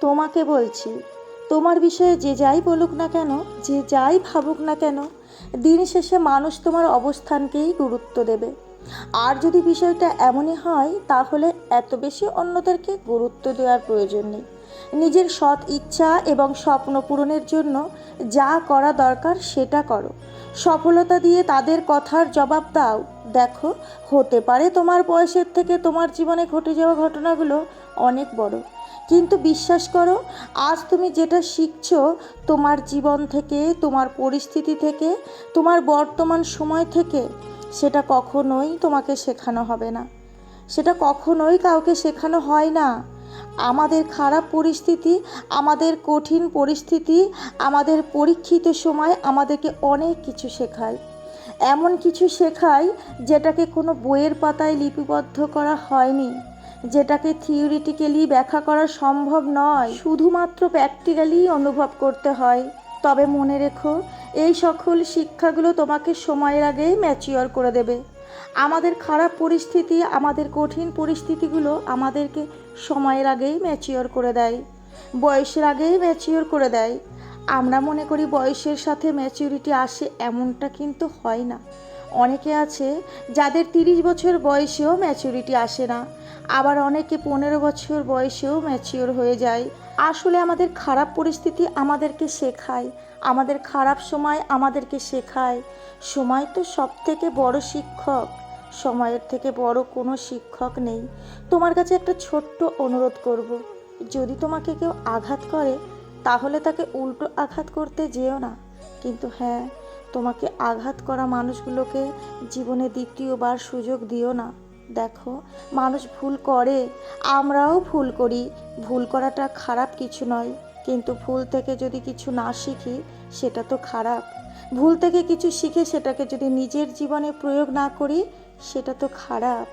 তোমাকে বলছি, তোমার বিষয়ে যে যাই বলুক না কেন, যে যাই ভাবুক না কেন, দিন শেষে মানুষ তোমার অবস্থানকেই গুরুত্ব দেবে। আর যদি বিষয়টা এমনই হয়, তাহলে এত বেশি অন্যদেরকে গুরুত্ব দেওয়ার প্রয়োজন নেই। নিজের সৎ ইচ্ছা এবং স্বপ্ন পূরণের জন্য যা করা দরকার সেটা করো। সফলতা দিয়ে তাদের কথার জবাব দাও। দেখো, হতে পারে তোমার বয়সের থেকে তোমার জীবনে ঘটে যাওয়া ঘটনাগুলো অনেক বড়। কিন্তু বিশ্বাস করো, আজ তুমি যেটা শিখছো তোমার জীবন থেকে, তোমার পরিস্থিতি থেকে, তোমার বর্তমান সময় থেকে, সেটা কখনোই তোমাকে শেখানো হবে না। সেটা কখনোই কাউকে শেখানো হয় না। আমাদের খারাপ পরিস্থিতি, আমাদের কঠিন পরিস্থিতি, আমাদের পরীক্ষিত সময় আমাদেরকে অনেক কিছু শেখায়। এমন কিছু শেখায় যেটাকে কোনো বইয়ের পাতায় লিপিবদ্ধ করা হয়নি। যেটাকে থিওরিটিক্যালি ব্যাখ্যা করা সম্ভব নয়। শুধুমাত্র প্র্যাকটিক্যালি অনুভব করতে হয়। তবে মনে রেখো, এই সকল শিক্ষাগুলো তোমাকে সময়ের আগেই ম্যাচিওর করে দেবে। আমাদের খারাপ পরিস্থিতি, আমাদের কঠিন পরিস্থিতিগুলো আমাদেরকে সময়ের আগেই ম্যাচিওর করে দেয়। বয়সের আগেই ম্যাচিওর করে দেয়। আমরা মনে করি বয়সের সাথে ম্যাচিউরিটি আসে এমনটা কিন্তু হয় না। অনেকে আছে যাদের তিরিশ বছর বয়সেও ম্যাচুরিটি আসে না, আবার অনেকে পনেরো বছর বয়সেও ম্যাচিওর হয়ে যায়। আসলে আমাদের খারাপ পরিস্থিতি আমাদেরকে শেখায়, আমাদের খারাপ সময় আমাদেরকে শেখায়। সময় তো সব থেকে বড় শিক্ষক, সময়ের থেকে বড় কোনো শিক্ষক নেই। তোমার কাছে একটা ছোট্ট অনুরোধ করব, যদি তোমাকে কেউ আঘাত করে, তাহলে তাকে উল্টো আঘাত করতে যেও না। কিন্তু হ্যাঁ তোমাকে আঘাত করা মানুষগুলোকে জীবনে দ্বিতীয়বার সুযোগ দিও না। দেখো, মানুষ ভুল করে, আমরাও ভুল করি। ভুল করাটা খারাপ কিছু নয়, কিন্তু ভুল থেকে যদি কিছু না শিখি, সেটা তো খারাপ। ভুল থেকে কিছু শিখে সেটাকে যদি নিজের জীবনে প্রয়োগ না করি, সেটা তো খারাপ।